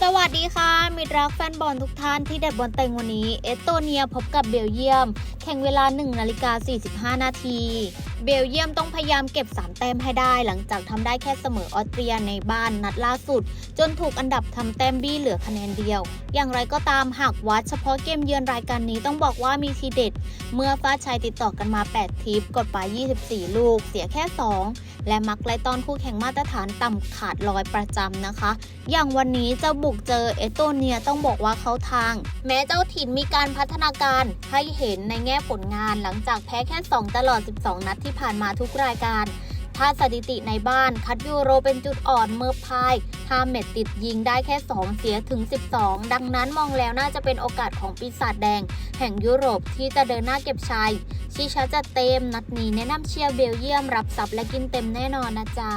สวัสดีค่ะ มิตรรักแฟนบอลทุกท่านที่เด็ดบอลเต็งวันนี้ เอสโตเนียพบกับเบลเยียม แข่งเวลา1นาฬิกา45 นาที เบลเยียมต้องพยายามเก็บ 3 แต้มให้ได้ หลังจากทำได้แค่เสมอออสเตรียในบ้านนัดล่าสุด จนถูกอันดับทำแต้มบี้เหลือคะแนนเดียว อย่างไรก็ตามหากวัดเฉพาะเกมเยือนรายการนี้ต้องบอกว่ามีทีเด็ด เมื่อฟ้าชัยติดต่อกันมา 8 ทิปกดไป 24 ลูก เสียแค่ 2 และมักไล่ตอนคู่แข่งมาตรฐานต่ำขาดลอยประจำนะคะ อย่างวันนี้เจ้าบุกเจอเอโตเนียต้องบอกว่าเขาทาง แม้เจ้าถิ่นมีการพัฒนาการให้เห็นในแง่ผลงานหลังจากแพ้แค่ 2 ตลอด 12 นัดที่ผ่านมาทุกรายการถ้าสถิติในบ้านคัดยูโรเป็นจุดอ่อนเมื่อพายห้าเม็ดติดยิงได้แค่ 2 เสียถึง 12 ดังนั้นมองแล้วน่าจะเป็นโอกาสของปีศาจแดง แห่งยุโรปที่จะเดินหน้าเก็บชัย ชิชาจะเต็มนัดนี้แนะนำเชียร์เบลเยียมรับสับและกินเต็มแน่นอนนะจ๊ะ